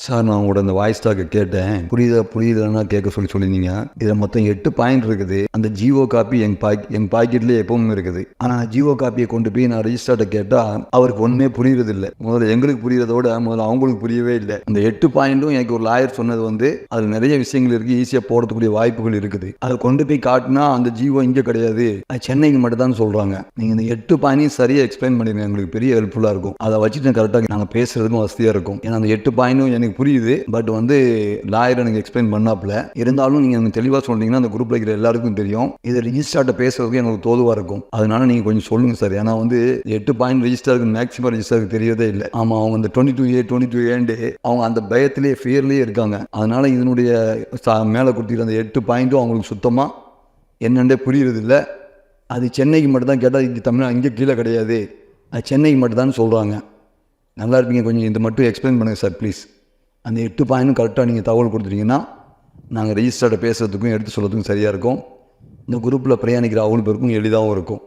Sir நான் உங்களோட இந்த வாய்ஸ் டாக்கை கேட்டேன். புரியுதா புரியுதான்னா கேட்க சொல்லி சொல்லியிருந்தீங்க. இதில் மொத்தம் எட்டு பாயிண்ட் இருக்குது. அந்த ஜியோ காப்பி எங் பாக் எங் பாக்கெட்லேயே எப்பவும் இருக்குது. ஆனால் ஜியோ காப்பியை கொண்டு போய் நான் ரெஜிஸ்டர்ட்ட கேட்டால் அவருக்கு ஒன்றுமே புரியுறது இல்லை முதல்ல எங்களுக்கு புரியுறதோட முதல்ல அவங்களுக்கு புரியவே இல்லை. அந்த எட்டு பாயிண்ட்டும் எனக்கு ஒரு லாயர் சொன்னது வந்து அதில் நிறைய விஷயங்கள் இருக்குது ஈஸியாக போடக்கூடிய வாய்ப்புகள் இருக்குது. அதை கொண்டு போய் காட்டினா அந்த ஜியோ இங்கே கிடையாது. அது சென்னைக்கு மட்டும் தான் சொல்கிறாங்க நீங்கள் இந்த எட்டு பாயிண்டையும் சரியாக எக்ஸ்பிளைன் பண்ணிடுங்க எங்களுக்கு பெரிய ஹெல்ப்ஃபுல்லாக இருக்கும். அதை வச்சுட்டு கரெக்டாக நாங்கள் பேசுறதுக்கும் வசதியாக இருக்கும். ஏன்னா அந்த எட்டு பாயிண்ட்டும் எனக்கு புரியுது. பட் வந்து லாயர் எனக்கு எக்ஸ்பிளைன் பண்ணாப்புல. இருந்தாலும் நீங்கள் எனக்கு தெளிவாக சொன்னீங்கன்னா அந்த குரூப்பில் இருக்கிற எல்லாருக்கும் தெரியும். இது ரிஜிஸ்டர்ட்ட பேசுறதுக்கு எங்களுக்கு தோதுவாக இருக்கும். அதனால நீங்கள் கொஞ்சம் சொல்லுங்கள் சார் ஏன்னா வந்து எட்டு பாயிண்ட் ரிஜிஸ்டருக்கு மேக்ஸிமம் ரெஜிஸ்டருக்கு தெரியவே இல்லை. ஆமாம் அவங்க அந்த twenty two A twenty two and அவங்க அந்த பயத்திலேயே ஃபியர்லேயே இருக்காங்க. அதனால இதனுடைய சா- மேலே கொடுத்துருக்க அந்த எட்டு பாயிண்ட்டும் அவங்களுக்கு சுத்தமாக என்னென்னே புரியுறதில்ல. அது சென்னைக்கு மட்டும்தான் கேட்டால் இங்கே தமிழ் இங்கே கீழே கிடையாது. அது சென்னைக்கு மட்டும்தான் சொல்கிறாங்க நல்லா இருப்பீங்க. கொஞ்சம் இது மட்டும் எக்ஸ்பிளைன் பண்ணுங்கள் சார் ப்ளீஸ் அந்த எட்டு பாயிண்ட்டும் கரெக்டாக நீங்கள் தகவல் கொடுத்துட்டீங்கன்னா நாங்கள் ரெஜிஸ்டர்ட பேசுகிறதுக்கும் எடுத்து சொல்கிறதுக்கும் சரியாக இருக்கும். இந்த குரூப்பில் பிரயாணிக்கிற அவ்வளோ பேருக்கும் எளிதாகவும் இருக்கும்.